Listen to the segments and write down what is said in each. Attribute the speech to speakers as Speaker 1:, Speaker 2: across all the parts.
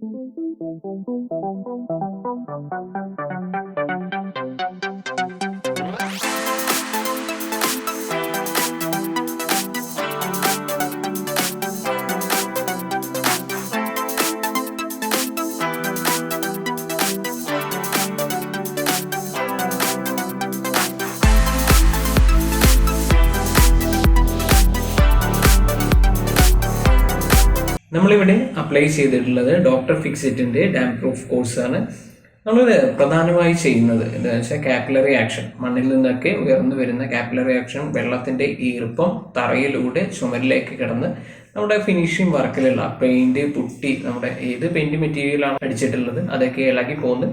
Speaker 1: Thank you. നമ്മളിവിടെ apply ചെയ്തിട്ടുള്ളത് doctor ഫിക്സിറ്റിന്റെ ഡാം പ്രൂഫ് കോഴ്സാണ് നമ്മൾ പ്രധാനമായി ചെയ്യുന്നത് എന്താണെന്ന് വെച്ചാൽ കാപ്പിലറി ആക്ഷൻ മണ്ണിൽ നിന്നൊക്കെ ഉയർന്നു വരുന്ന കാപ്പിലറി ആക്ഷൻ വെള്ളത്തിന്റെ ഈർപ്പം തറയിലൂടെ ചുമരിലേക്ക് കിടന്ന് നമ്മുടെ ഫിനിഷിംഗ് വർക്കിലുള്ള പെയിന്റ് പുട്ടി നമ്മുടെ ഏത് പെയിന്റ് മെറ്റീരിയലാണ് അടിച്ചിട്ടുള്ളത് അതൊക്കെ ഇളകി പോന്ന്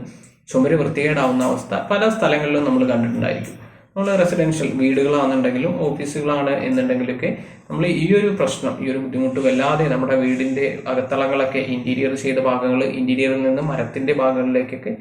Speaker 1: ചുമര് വൃത്തികേടാവുന്ന അവസ്ഥ പല സ്ഥലങ്ങളിലും നമ്മൾ കണ്ടിട്ടുണ്ടായിരിക്കും. നമ്മൾ റെസിഡൻഷ്യൽ വീടുകളാണെന്നുണ്ടെങ്കിലും ഓഫീസുകളാണ് എന്നുണ്ടെങ്കിലൊക്കെ നമ്മൾ ഈ ഒരു പ്രശ്നം ഈ ഒരു ബുദ്ധിമുട്ട് വല്ലാതെ നമ്മുടെ വീടിന്റെ അകത്തളങ്ങളൊക്കെ ഇന്റീരിയർ ചെയ്ത ഭാഗങ്ങൾ ഇന്റീരിയറിൽ നിന്ന് മരത്തിന്റെ ഭാഗങ്ങളിലേക്കൊക്കെ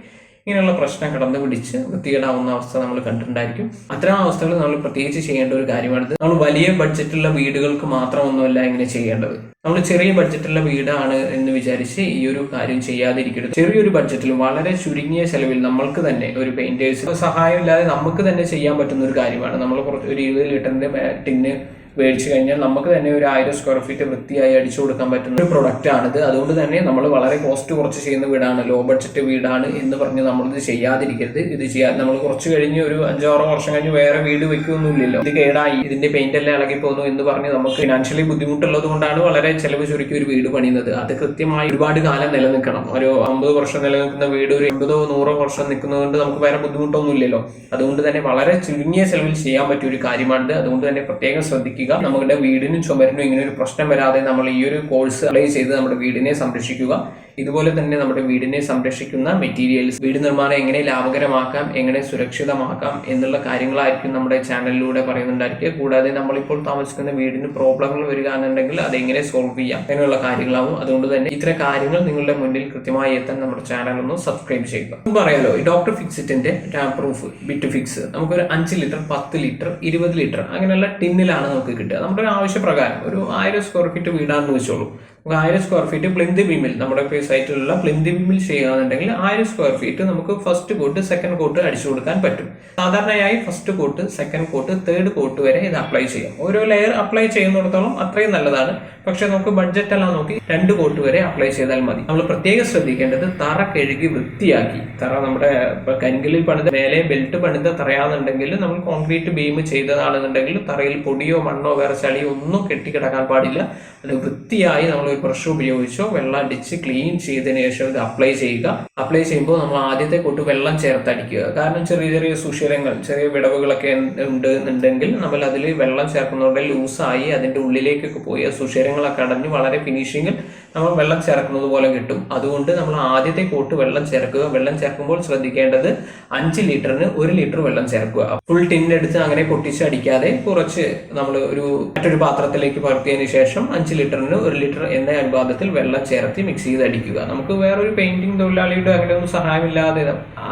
Speaker 1: ഇങ്ങനെയുള്ള പ്രശ്നം കടന്നു പിടിച്ച് വൃത്തികേടാവുന്ന അവസ്ഥ നമ്മൾ കണ്ടിട്ടുണ്ടായിരിക്കും. അത്തരം അവസ്ഥകൾ നമ്മൾ പ്രത്യേകിച്ച് ചെയ്യേണ്ട ഒരു കാര്യമാണിത്. നമ്മൾ വലിയ ബഡ്ജറ്റുള്ള വീടുകൾക്ക് മാത്രമൊന്നുമല്ല ഇങ്ങനെ ചെയ്യേണ്ടത്. നമ്മൾ ചെറിയ ബഡ്ജറ്റുള്ള വീടാണ് എന്ന് വിചാരിച്ച് ഈ ഒരു കാര്യം ചെയ്യാതിരിക്കരുത്. ചെറിയൊരു ബഡ്ജറ്റിൽ വളരെ ചുരുങ്ങിയ ചെലവിൽ നമ്മൾക്ക് തന്നെ ഒരു പെയിന്റേഴ്സ് സഹായമില്ലാതെ നമുക്ക് തന്നെ ചെയ്യാൻ പറ്റുന്ന ഒരു കാര്യമാണ്. നമ്മൾ കുറച്ച് ഒരു ഇരുപത് ലിറ്ററിന്റെ ടിന്ന് മേടിച്ചു കഴിഞ്ഞാൽ നമുക്ക് തന്നെ ഒരു ആയിരം സ്ക്വയർ ഫീറ്റ് വൃത്തിയായി അടിച്ചു കൊടുക്കാൻ പറ്റുന്ന ഒരു പ്രൊഡക്റ്റ് ആണിത്. അതുകൊണ്ട് തന്നെ നമ്മൾ വളരെ കോസ്റ്റ് കുറച്ച് ചെയ്യുന്ന വീടാണ്. ലോ ബഡ്ജറ്റ് വീടാണ് എന്ന് പറഞ്ഞ് നമ്മളിത് ചെയ്യാതിരിക്കരുത്. ഇത് ചെയ്യാൻ നമ്മൾ കുറച്ച് കഴിഞ്ഞ് ഒരു അഞ്ചാറോ വർഷം കഴിഞ്ഞ് വേറെ വീട് വെക്കുകയൊന്നുമില്ലല്ലോ ഇത് കേടായി. ഇതിന്റെ പെയിന്റ് എല്ലാം ഇളകി പോകുന്നു എന്ന് പറഞ്ഞ് നമുക്ക് ഫിനാൻഷ്യലി ബുദ്ധിമുട്ടുള്ളത് കൊണ്ടാണ് വളരെ ചെലവ് ചുരുക്കി ഒരു വീട് പണിയുന്നത്. അത് കൃത്യമായി ഒരുപാട് കാലം നിലനിൽക്കണം. ഒരു അമ്പത് വർഷം നിലനിൽക്കുന്ന വീട് ഒരു എൺപതോ നൂറോ വർഷം നിൽക്കുന്നതുകൊണ്ട് നമുക്ക് വേറെ ബുദ്ധിമുട്ടൊന്നുമില്ലല്ലോ. അതുകൊണ്ട് തന്നെ വളരെ ചുരുങ്ങിയ ചെലവിൽ ചെയ്യാൻ പറ്റിയ ഒരു കാര്യമാണിത്. അതുകൊണ്ട് തന്നെ പ്രത്യേകം ശ്രദ്ധിക്കുക. നമ്മുടെ വീടിനും ചുമരിനും ഇങ്ങനെ ഒരു പ്രശ്നം വരാതെ നമ്മൾ ഈ ഒരു കോഴ്സ് അപ്ലൈ ചെയ്ത് നമ്മുടെ വീടിനെ സംരക്ഷിക്കുക. ഇതുപോലെ തന്നെ നമ്മുടെ വീടിനെ സംരക്ഷിക്കുന്ന മെറ്റീരിയൽസ് വീട് നിർമ്മാണം എങ്ങനെ ലാഭകരമാക്കാം എങ്ങനെ സുരക്ഷിതമാക്കാം എന്നുള്ള കാര്യങ്ങളായിരിക്കും നമ്മുടെ ചാനലിലൂടെ പറയുന്നുണ്ടായിരിക്കുക. കൂടാതെ നമ്മളിപ്പോൾ താമസിക്കുന്ന വീടിന് പ്രോബ്ലങ്ങൾ വരിക എന്നുണ്ടെങ്കിൽ അതെങ്ങനെ സോൾവ് ചെയ്യാം അങ്ങനെയുള്ള കാര്യങ്ങളാവും. അതുകൊണ്ട് തന്നെ ഇത്തരം കാര്യങ്ങൾ നിങ്ങളുടെ മുന്നിൽ കൃത്യമായി എത്താൻ നമ്മുടെ ചാനൽ ഒന്ന് സബ്സ്ക്രൈബ് ചെയ്യുക. അറിയാലോ ഈ ഡോക്ടർ ഫിക്സിറ്റിന്റെ ടാം പ്രൂഫ് ബിറ്റ് ഫിക്സ് നമുക്കൊരു അഞ്ച് ലിറ്റർ പത്ത് ലിറ്റർ ഇരുപത് ലിറ്റർ അങ്ങനെയുള്ള ടിന്നിലാണ് നമുക്ക് കിട്ടുക. നമ്മുടെ ആവശ്യപ്രകാരം ഒരു ആയിരം സ്ക്വയർ ഫീറ്റ് വീടാണെന്ന് വെച്ചോളൂ. ആയിരം സ്ക്വയർ ഫീറ്റ് പ്ലിന്ത് ബീമിൽ നമ്മുടെ സൈറ്റിലുള്ള പ്ലിന്ത് ബീമിൽ ചെയ്യുകയാണെന്നുണ്ടെങ്കിൽ ആയിരം സ്ക്വയർ ഫീറ്റ് നമുക്ക് ഫസ്റ്റ് കോട്ട് സെക്കൻഡ് കോട്ട് അടിച്ചു കൊടുക്കാൻ പറ്റും. സാധാരണയായി first coat second coat third coat വരെ ഇത് അപ്ലൈ ചെയ്യാം. ഓരോ ലെയർ അപ്ലൈ ചെയ്യുന്നിടത്തോളം അത്രയും നല്ലതാണ്. പക്ഷെ നമുക്ക് ബഡ്ജറ്റ് എല്ലാം നോക്കി രണ്ട് കോട്ട് വരെ അപ്ലൈ ചെയ്താൽ മതി. നമ്മൾ പ്രത്യേകം ശ്രദ്ധിക്കേണ്ടത് തറ കഴുകി വൃത്തിയാക്കി. തറ നമ്മുടെ കൻകിലിൽ പണിത മേലെ ബെൽറ്റ് പണിത തറയാണെന്നുണ്ടെങ്കിൽ നമ്മൾ കോൺക്രീറ്റ് ബീം ചെയ്തതാണെന്നുണ്ടെങ്കിൽ തറയിൽ പൊടിയോ മണ്ണോ വേറെ ചളിയോ ഒന്നും കെട്ടിക്കിടക്കാൻ പാടില്ല. അത് വൃത്തിയായി നമ്മൾ ഒരു ബ്രഷ് ഉപയോഗിച്ചോ വെള്ളം അടിച്ച് ക്ലീൻ ചെയ്തതിന് ശേഷം ഇത് അപ്ലൈ ചെയ്യുക. അപ്ലൈ ചെയ്യുമ്പോൾ നമ്മൾ ആദ്യത്തെ കൊട്ട് വെള്ളം ചേർത്തടിക്കുക. കാരണം ചെറിയ ചെറിയ സുഷിരങ്ങൾ ചെറിയ വിടവുകളൊക്കെ ഉണ്ട് എന്നുണ്ടെങ്കിൽ നമ്മൾ അതിൽ വെള്ളം ചേർക്കുന്നതോടെ ലൂസായി അതിന്റെ ഉള്ളിലേക്കൊക്കെ പോയി. ആ സുഷിരങ്ങളൊക്കെ അടഞ്ഞ് വളരെ ഫിനിഷിങ്ങിൽ നമ്മൾ വെള്ളം ചേർക്കുന്നത് പോലെ കിട്ടും. അതുകൊണ്ട് നമ്മൾ ആദ്യത്തെ കോട്ട് വെള്ളം ചേർക്കുക. വെള്ളം ചേർക്കുമ്പോൾ ശ്രദ്ധിക്കേണ്ടത് അഞ്ച് ലിറ്ററിന് ഒരു ലിറ്റർ വെള്ളം ചേർക്കുക. ഫുൾ ടിന്നെടുത്ത് അങ്ങനെ പൊട്ടിച്ചടിക്കാതെ കുറച്ച് നമ്മൾ ഒരു മറ്റൊരു പാത്രത്തിലേക്ക് പറത്തിയതിനു ശേഷം അഞ്ച് ലിറ്ററിന് ഒരു ലിറ്റർ എന്ന അനുപാതത്തിൽ വെള്ളം ചേർത്ത് മിക്സ് ചെയ്ത് അടിക്കുക. നമുക്ക് വേറൊരു പെയിന്റിംഗ് തൊഴിലാളിയുടെ അങ്ങനെ ഒന്നും സഹായമില്ലാതെ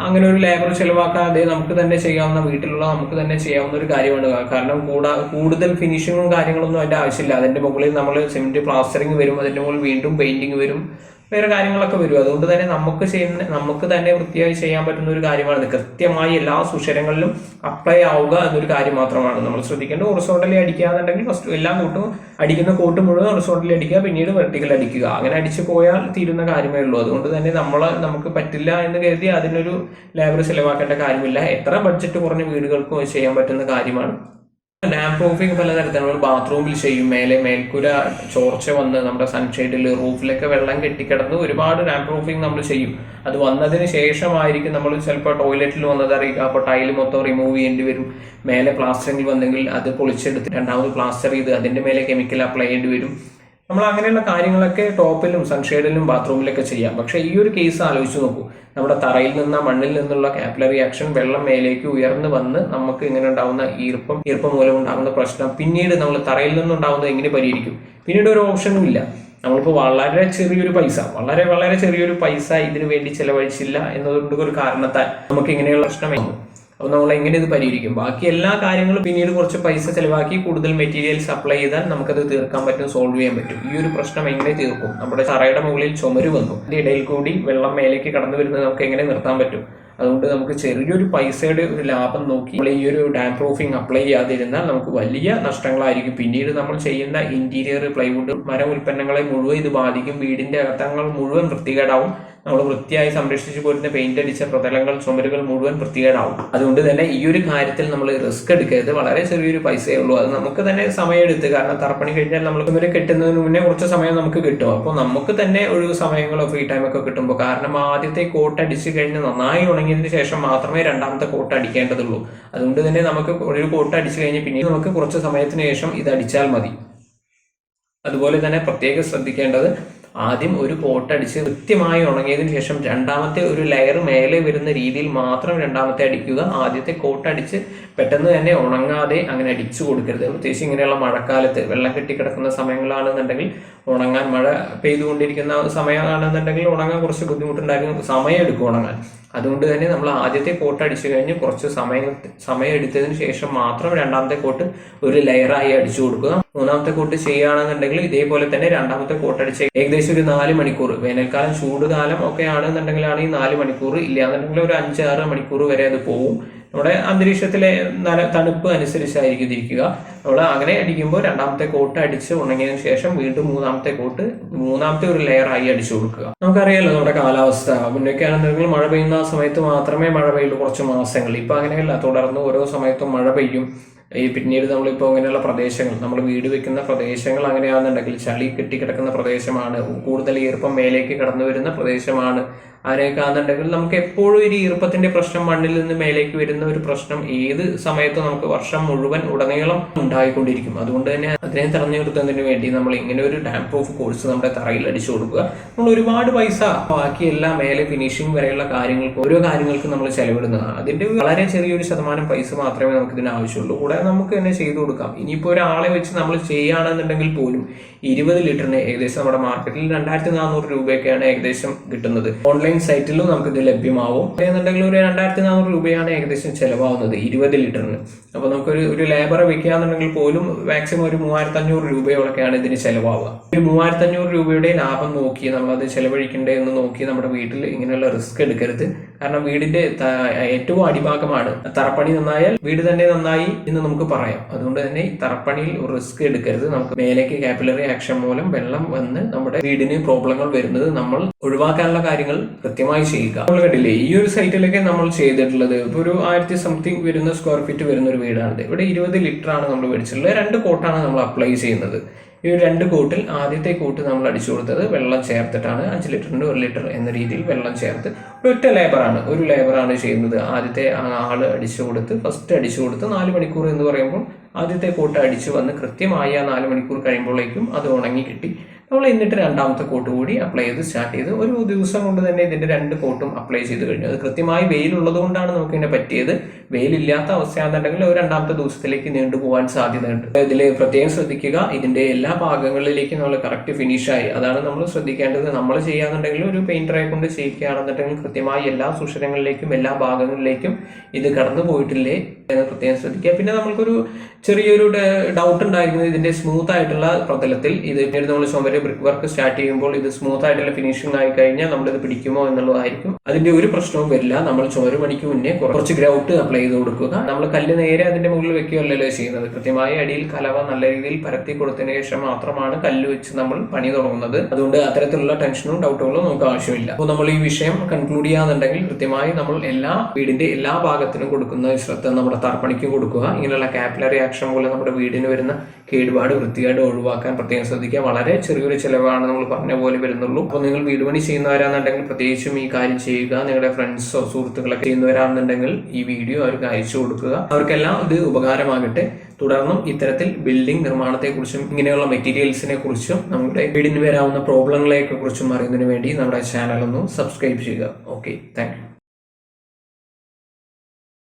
Speaker 1: അങ്ങനെ ഒരു ലേബർ ചെലവാക്കാതെ നമുക്ക് തന്നെ ചെയ്യാവുന്ന വീട്ടിലുള്ള നമുക്ക് തന്നെ ചെയ്യാവുന്ന ഒരു കാര്യമാണ്. കാരണം കൂടാ കൂടുതൽ ഫിനിഷിങ്ങും കാര്യങ്ങളൊന്നും അതിന്റെ ആവശ്യമില്ല. അതിന്റെ മുകളിൽ നമ്മൾ സിമെന്റ് പ്ലാസ്റ്ററിങ് വരും. അതിന്റെ മുകളിൽ വീണ്ടും പെയിന്റിങ് വരും വേറെ കാര്യങ്ങളൊക്കെ വരും. അതുകൊണ്ട് തന്നെ നമുക്ക് ചെയ്യുന്ന നമുക്ക് തന്നെ വൃത്തിയായി ചെയ്യാൻ പറ്റുന്ന ഒരു കാര്യമാണ് കൃത്യമായി എല്ലാ സുഷരങ്ങളിലും അപ്ലൈ ആവുക എന്നൊരു കാര്യം മാത്രമാണ്. നമ്മൾ ശ്രദ്ധിക്കേണ്ടത് ഹൊറിസോണ്ടലി അടിക്കുകയാണെന്നുണ്ടെങ്കിൽ ഫസ്റ്റ് എല്ലാ കൂട്ടും അടിക്കുന്ന കൂട്ട് മുഴുവൻ ഹൊറിസോണ്ടലി അടിക്കുക പിന്നീട് വെർട്ടിക്കൽ അടിക്കുക. അങ്ങനെ അടിച്ചു പോയാൽ തീരുന്ന കാര്യമേ ഉള്ളൂ. അതുകൊണ്ട് തന്നെ നമ്മൾ നമുക്ക് പറ്റില്ല എന്ന് കരുതി അതിനൊരു ലേബർ ചിലവാക്കേണ്ട കാര്യമില്ല. എത്ര ബഡ്ജറ്റ് കുറഞ്ഞ വീടുകൾക്കും ചെയ്യാൻ പറ്റുന്ന കാര്യമാണ്. ലാമ്പ് പ്രൂഫിംഗ് പലതരത്തിലുള്ള ബാത്റൂമിൽ ചെയ്യും. മേലെ മേൽക്കൂര ചോർച്ച വന്ന് നമ്മുടെ സൺഷെയ്ഡിൽ റൂഫിലൊക്കെ വെള്ളം കെട്ടിക്കിടന്ന് ഒരുപാട് ഡാം പ്രൂഫിംഗ് നമ്മൾ ചെയ്യും. അത് വന്നതിന് ശേഷമായിരിക്കും നമ്മൾ ചിലപ്പോൾ ടോയ്ലറ്റിൽ വന്നത് അറിയിക്കുക അപ്പോൾ ടൈൽ മൊത്തം റിമൂവ് ചെയ്യേണ്ടി വരും. മേലെ പ്ലാസ്റ്ററിംഗ് വന്നെങ്കിൽ അത് പൊളിച്ചെടുത്ത് രണ്ടാമത് പ്ലാസ്റ്റർ ചെയ്ത് അതിന്റെ മേലെ കെമിക്കൽ അപ്ലൈ ചെയ്യേണ്ടി വരും. നമ്മൾ അങ്ങനെയുള്ള കാര്യങ്ങളൊക്കെ ടോപ്പിലും സൺഷെയ്ഡിലും ബാത്റൂമിലൊക്കെ ചെയ്യാം. പക്ഷേ ഈ ഒരു കേസ് ആലോചിച്ച് നോക്കൂ. നമ്മുടെ തറയിൽ നിന്ന് മണ്ണിൽ നിന്നുള്ള കാപ്പിലറി ആക്ഷൻ വെള്ളം മേലേക്ക് ഉയർന്നു വന്ന് നമുക്ക് ഇങ്ങനെ ഉണ്ടാവുന്ന ഈർപ്പം ഈർപ്പം മൂലം ഉണ്ടാകുന്ന പ്രശ്നം. പിന്നീട് നമ്മൾ തറയിൽ നിന്നുണ്ടാവുന്നത് എങ്ങനെ പരിഹരിക്കും? പിന്നീട് ഒരു ഓപ്ഷനും ഇല്ല. നമ്മളിപ്പോൾ വളരെ ചെറിയൊരു പൈസ വളരെ വളരെ ചെറിയൊരു പൈസ ഇതിനു വേണ്ടി ചെലവഴിച്ചില്ല എന്നതുകൊണ്ട് ഒരു കാരണത്താൽ നമുക്ക് ഇങ്ങനെയുള്ള പ്രശ്നം അപ്പോൾ നമ്മൾ എങ്ങനെ ഇത് പരിഹരിക്കും? ബാക്കി എല്ലാ കാര്യങ്ങളും പിന്നീട് കുറച്ച് പൈസ ചിലവാക്കി കൂടുതൽ മെറ്റീരിയൽ സപ്ലൈ ചെയ്താൽ നമുക്കത് തീർക്കാൻ പറ്റും സോൾവ് ചെയ്യാൻ പറ്റും. ഈ ഒരു പ്രശ്നം എങ്ങനെ തീർക്കും? നമ്മുടെ തറയുടെ മുകളിൽ ചുമര് വന്നു. അതിന്റെ ഇടയിൽ കൂടി വെള്ളം മേലേക്ക് കടന്നു വരുന്നത് നമുക്ക് എങ്ങനെ നിർത്താൻ പറ്റും? അതുകൊണ്ട് നമുക്ക് ചെറിയൊരു പൈസയുടെ ഒരു ലാഭം നോക്കി നമ്മൾ ഈ ഒരു ഡാം പ്രൂഫിംഗ് അപ്ലൈ ചെയ്യാതിരുന്നാൽ നമുക്ക് വലിയ നഷ്ടങ്ങളായിരിക്കും. പിന്നീട് നമ്മൾ ചെയ്യുന്ന ഇന്റീരിയർ പ്ലൈവുഡ് മര ഉൽപ്പന്നങ്ങളെ മുഴുവൻ ഇത് ബാധിക്കും. വീടിന്റെ അകത്തങ്ങൾ മുഴുവൻ വൃത്തികേടാവും. നമ്മൾ വൃത്തിയായി സംരക്ഷിച്ചു പോരുന്ന പെയിന്റ് അടിച്ച പ്രതലങ്ങൾ ചുമരുകൾ മുഴുവൻ വൃത്തികേടാവും. അതുകൊണ്ട് തന്നെ ഈ ഒരു കാര്യത്തിൽ നമ്മൾ റിസ്ക് എടുക്കരുത്. വളരെ ചെറിയൊരു പൈസയേ ഉള്ളൂ. അത് നമുക്ക് തന്നെ സമയമെടുത്ത് കാരണം തറപ്പണി കഴിഞ്ഞാൽ നമ്മൾ ഇവരെ കെട്ടുന്നതിന് മുന്നേ കുറച്ച് സമയം നമുക്ക് കിട്ടും. അപ്പോൾ നമുക്ക് തന്നെ ഒരു സമയങ്ങളോ ഫ്രീ ടൈമൊക്കെ കിട്ടുമ്പോൾ കാരണം ആദ്യത്തെ കോട്ട് അടിച്ച് കഴിഞ്ഞ് നന്നായി ഉണങ്ങിയതിന് ശേഷം മാത്രമേ രണ്ടാമത്തെ കോട്ട് അടിക്കേണ്ടതുള്ളൂ. അതുകൊണ്ട് തന്നെ നമുക്ക് ഒരു കോട്ട് അടിച്ചു കഴിഞ്ഞ് പിന്നെ നമുക്ക് കുറച്ച് സമയത്തിന് ശേഷം ഇത് അടിച്ചാൽ മതി. അതുപോലെ തന്നെ പ്രത്യേകം ശ്രദ്ധിക്കേണ്ടത് ആദ്യം ഒരു കോട്ടടിച്ച് കൃത്യമായി ഉണങ്ങിയതിന് ശേഷം രണ്ടാമത്തെ ഒരു ലെയർ മേലെ വരുന്ന രീതിയിൽ മാത്രം രണ്ടാമത്തെ അടിക്കുക. ആദ്യത്തെ കോട്ടടിച്ച് പെട്ടെന്ന് തന്നെ ഉണങ്ങാതെ അങ്ങനെ അടിച്ചു കൊടുക്കരുത്. പ്രത്യേകിച്ച് ഇങ്ങനെയുള്ള മഴക്കാലത്ത് വെള്ളം കെട്ടിക്കിടക്കുന്ന സമയങ്ങളാണെന്നുണ്ടെങ്കിൽ ഉണങ്ങാൻ മഴ പെയ്തുകൊണ്ടിരിക്കുന്ന സമയമാണെന്നുണ്ടെങ്കിൽ ഉണങ്ങാൻ കുറച്ച് ബുദ്ധിമുട്ടുണ്ടാകും. സമയം എടുക്കും ഉണങ്ങാൻ. അതുകൊണ്ട് തന്നെ നമ്മൾ ആദ്യത്തെ കോട്ട് അടിച്ചു കഴിഞ്ഞ് കുറച്ച് സമയം സമയം എടുത്തതിന് ശേഷം മാത്രം രണ്ടാമത്തെ കോട്ട് ഒരു ലെയറായി അടിച്ചു കൊടുക്കുക. മൂന്നാമത്തെ കോട്ട് ചെയ്യുകയാണെന്നുണ്ടെങ്കിൽ ഇതേപോലെ തന്നെ രണ്ടാമത്തെ കോട്ട് അടിച്ച് ഏകദേശം ഒരു നാല് മണിക്കൂർ. വേനൽക്കാലം ചൂടുകാലം ഒക്കെ ആണെന്നുണ്ടെങ്കിലാണ് ഈ നാല് മണിക്കൂർ. ഇല്ല ഇല്ലാന്നുണ്ടെങ്കിൽ ഒരു അഞ്ചാറ് മണിക്കൂർ വരെ അത് പോവും നമ്മുടെ അന്തരീക്ഷത്തിലെ നല്ല തണുപ്പ് അനുസരിച്ചായിരിക്കും ഇരിക്കുക. നമ്മൾ അങ്ങനെ അടിക്കുമ്പോൾ രണ്ടാമത്തെ കോട്ട് അടിച്ച് ഉണങ്ങിയതിന് ശേഷം വീണ്ടും മൂന്നാമത്തെ കോട്ട് മൂന്നാമത്തെ ഒരു ലെയർ ആയി അടിച്ചു കൊടുക്കുക. നമുക്കറിയാലോ നമ്മുടെ കാലാവസ്ഥ. മുന്നൊക്കെയാണെന്നുണ്ടെങ്കിൽ മഴ പെയ്യുന്ന സമയത്ത് മാത്രമേ മഴ പെയ്യുള്ളൂ കുറച്ച് മാസങ്ങൾ ഇപ്പൊ അങ്ങനെയല്ല. തുടർന്ന് ഓരോ സമയത്തും മഴ പെയ്യും. ഈ പിന്നീട് നമ്മളിപ്പോൾ അങ്ങനെയുള്ള പ്രദേശങ്ങൾ നമ്മൾ വീട് വെക്കുന്ന പ്രദേശങ്ങൾ അങ്ങനെയാണെന്നുണ്ടെങ്കിൽ ചളി കെട്ടിക്കിടക്കുന്ന പ്രദേശമാണ് കൂടുതൽ ഈർപ്പം മേലേക്ക് കടന്നു വരുന്ന പ്രദേശമാണ്. അങ്ങനെയൊക്കെ ആണെന്നുണ്ടെങ്കിൽ നമുക്ക് എപ്പോഴും ഒരു ഈർപ്പത്തിന്റെ പ്രശ്നം മണ്ണിൽ നിന്ന് മേലേക്ക് വരുന്ന ഒരു പ്രശ്നം ഏത് സമയത്തും നമുക്ക് വർഷം മുഴുവൻ ഉടനീളം ഉണ്ടായിക്കൊണ്ടിരിക്കും. അതുകൊണ്ട് തന്നെ അതിനെ തെരഞ്ഞു വേണ്ടി നമ്മൾ ഇങ്ങനെ ഒരു ഡാം പ്രൂഫ് കോഴ്സ് നമ്മുടെ തറയിൽ അടിച്ചു കൊടുക്കുക. നമ്മൾ ഒരുപാട് പൈസ ബാക്കി മേലെ ഫിനിഷിംഗ് വരെയുള്ള കാര്യങ്ങൾക്ക് ഓരോ കാര്യങ്ങൾക്കും നമ്മൾ ചെലവിടുന്നതാണ്. അതിന്റെ വളരെ ചെറിയൊരു ശതമാനം പൈസ മാത്രമേ നമുക്ക് ഇതിന് ആവശ്യമുള്ളൂ. കൂടാതെ നമുക്ക് തന്നെ ചെയ്തു കൊടുക്കാം. ഇനിയിപ്പോൾ ഒരാളെ വെച്ച് നമ്മൾ ചെയ്യുകയാണെന്നുണ്ടെങ്കിൽ പോലും ഇരുപത് ലിറ്ററിന് ഏകദേശം നമ്മുടെ മാർക്കറ്റിൽ രണ്ടായിരത്തി നാനൂറ് രൂപയൊക്കെയാണ് ഏകദേശം കിട്ടുന്നത്. ഓൺലൈൻ സൈറ്റിലും നമുക്ക് ഇത് ലഭ്യമാവും. എന്നുണ്ടെങ്കിൽ ഒരു രണ്ടായിരത്തി നാനൂറ് രൂപയാണ് ഏകദേശം ചിലവാകുന്നത് ഇരുപത് ലിറ്ററിന്. അപ്പോൾ നമുക്കൊരു ഒരു ലേബറെ വെക്കുകയാണെന്നുണ്ടെങ്കിൽ പോലും മാക്സിമം ഒരു മൂവായിരത്തി അഞ്ഞൂറ് രൂപയോളൊക്കെയാണ് ഇതിന് ചിലവാവുക. ഒരു മൂവായിരത്തി അഞ്ഞൂറ് രൂപയുടെ ലാഭം നോക്കി നമ്മളത് ചെലവഴിക്കണ്ടേ എന്ന് നോക്കി നമ്മുടെ വീട്ടിൽ ഇങ്ങനെയുള്ള റിസ്ക് എടുക്കരുത്. കാരണം വീടിന്റെ ഏറ്റവും അടിഭാഗമാണ്. തറപ്പണി നന്നായാൽ വീട് തന്നെ നന്നായി എന്ന് നമുക്ക് പറയാം. അതുകൊണ്ട് തന്നെ ഈ തറപ്പണിയിൽ റിസ്ക് എടുക്കരുത്. നമുക്ക് മേലേക്ക് കാപ്പിലറി ആക്ഷൻ മൂലം വെള്ളം വന്ന് നമ്മുടെ വീടിന് പ്രോബ്ലങ്ങൾ വരുന്നത് നമ്മൾ ഒഴിവാക്കാനുള്ള കാര്യങ്ങൾ കൃത്യമായി ചെയ്യുക. നമ്മൾ കണ്ടില്ലേ ഈ ഒരു സൈറ്റിലൊക്കെ നമ്മൾ ചെയ്തിട്ടുള്ളത്. ഇപ്പൊ ഒരു ആയിരത്തി സംതിങ് വരുന്ന സ്ക്വയർ ഫീറ്റ് വരുന്ന ഒരു വീടാണിത്. ഇവിടെ ഇരുപത് ലിറ്റർ ആണ് നമ്മൾ മേടിച്ചിട്ടുള്ളത്. രണ്ട് കോട്ടാണ് നമ്മൾ അപ്ലൈ ചെയ്യുന്നത്. ഈ രണ്ട് കൂട്ടിൽ ആദ്യത്തെ കൂട്ട് നമ്മൾ അടിച്ചു കൊടുത്തത് വെള്ളം ചേർത്തിട്ടാണ്. അഞ്ച് ലിറ്ററിന്റെ ഒരു ലിറ്റർ എന്ന രീതിയിൽ വെള്ളം ചേർത്ത് ഒറ്റ ലേബറാണ് ഒരു ലേബറാണ് ചെയ്യുന്നത്. ആദ്യത്തെ ആൾ അടിച്ചു കൊടുത്ത് ഫസ്റ്റ് അടിച്ചു കൊടുത്ത് നാല് മണിക്കൂർ എന്ന് പറയുമ്പോൾ ആദ്യത്തെ കൂട്ട് അടിച്ചു വന്ന് കൃത്യമായി ആ നാല് മണിക്കൂർ കഴിയുമ്പോഴേക്കും അത് ഉണങ്ങി കിട്ടി. നമ്മൾ എന്നിട്ട് രണ്ടാമത്തെ കോട്ട് കൂടി അപ്ലൈ ചെയ്ത് സ്റ്റാർട്ട് ചെയ്ത് ഒരു ദിവസം കൊണ്ട് തന്നെ ഇതിന്റെ രണ്ട് കോട്ടും അപ്ലൈ ചെയ്ത് കഴിഞ്ഞു. അത് കൃത്യമായി വെയിലുള്ളത് കൊണ്ടാണ് നമുക്ക് ഇതിനെ പറ്റിയത്. വെയിലില്ലാത്ത അവസ്ഥയാണെന്നുണ്ടെങ്കിൽ ഒരു രണ്ടാമത്തെ ദിവസത്തിലേക്ക് നീണ്ടുപോകാൻ സാധ്യതയുണ്ട്. ഇതിൽ പ്രത്യേകം ശ്രദ്ധിക്കുക. ഇതിന്റെ എല്ലാ ഭാഗങ്ങളിലേക്കും നമ്മൾ കറക്റ്റ് ഫിനിഷായി അതാണ് നമ്മൾ ശ്രദ്ധിക്കേണ്ടത്. നമ്മൾ ചെയ്യാന്നുണ്ടെങ്കിൽ ഒരു പെയിന്ററെ കൊണ്ട് ചെയ്യിക്കുകയാണെന്നുണ്ടെങ്കിൽ കൃത്യമായി എല്ലാ സുഷിരങ്ങളിലേക്കും എല്ലാ ഭാഗങ്ങളിലേക്കും ഇത് കടന്നു പോയിട്ടില്ലേ എന്ന് പ്രത്യേകം ശ്രദ്ധിക്കുക. പിന്നെ നമുക്കൊരു ചെറിയൊരു ഡൗട്ട് ഉണ്ടായിരിക്കുന്നത് ഇതിന്റെ സ്മൂത്ത് ആയിട്ടുള്ള പ്രതലത്തിൽ. ഇത് പിന്നീട് നമ്മൾ ചുമര് ബ്രിക്ക് വർക്ക് സ്റ്റാർട്ട് ചെയ്യുമ്പോൾ ഇത് സ്മൂത്ത് ആയിട്ടുള്ള ഫിനിഷിംഗ് ആയി കഴിഞ്ഞാൽ നമ്മളിത് പിടിക്കുമോ എന്നുള്ളതായിരിക്കും. അതിന്റെ ഒരു പ്രശ്നവും വരില്ല. നമ്മൾ ചുമര് പണിക്ക് മുന്നേ കുറച്ച് ഗ്രൗട്ട് അപ്ലൈ ചെയ്ത് കൊടുക്കുക. നമ്മൾ കല്ല് നേരെ അതിന്റെ മുകളിൽ വെക്കുകയല്ലല്ലോ ചെയ്യുന്നത്. കൃത്യമായി അടിയിൽ കലവ നല്ല രീതിയിൽ പരത്തി കൊടുത്തതിന് ശേഷം മാത്രമാണ് കല്ല് വെച്ച് നമ്മൾ പണി തുടങ്ങുന്നത്. അതുകൊണ്ട് അത്തരത്തിലുള്ള ടെൻഷനും ഡൗട്ടുകളും നമുക്ക് ആവശ്യമില്ല. അപ്പോൾ നമ്മൾ ഈ വിഷയം കൺക്ലൂഡ് ചെയ്യാന്നുണ്ടെങ്കിൽ കൃത്യമായി നമ്മൾ എല്ലാ വീടിന്റെ എല്ലാ ഭാഗത്തിനും കൊടുക്കുന്ന ശ്രദ്ധ നമ്മുടെ തർപ്പണിക്കും കൊടുക്കുക. ഇങ്ങനെയുള്ള കാപ്പിലറി ആക്ഷൻ പോലെ നമ്മുടെ വീടിന് വരുന്ന കേടുപാട് വൃത്തിയായിട്ട് ഒഴിവാക്കാൻ പ്രത്യേകം ശ്രദ്ധിക്കുക. വളരെ ചെറിയൊരു ചിലവാണ് നമ്മൾ പറഞ്ഞ പോലെ വരുന്നുള്ളൂ. അപ്പോൾ നിങ്ങൾ വീട് പണി ചെയ്യുന്നവരാണെന്നുണ്ടെങ്കിൽ പ്രത്യേകിച്ചും ഈ കാര്യം ചെയ്യുക. നിങ്ങളുടെ ഫ്രണ്ട്സോ സുഹൃത്തുക്കളൊക്കെ ചെയ്യുന്നവരാണെന്നുണ്ടെങ്കിൽ ഈ വീഡിയോ അവർക്ക് അയച്ചു കൊടുക്കുക. അവർക്കെല്ലാം ഇത് ഉപകാരമാകട്ടെ. തുടർന്നും ഇത്തരത്തിൽ ബിൽഡിംഗ് നിർമ്മാണത്തെക്കുറിച്ചും ഇങ്ങനെയുള്ള മെറ്റീരിയൽസിനെ കുറിച്ചും നമ്മുടെ വീടിന് വരാവുന്ന പ്രോബ്ലങ്ങളെ കുറിച്ചും അറിയുന്നതിന് വേണ്ടി നമ്മുടെ ചാനൽ ഒന്ന് സബ്സ്ക്രൈബ് ചെയ്യുക. Okay thank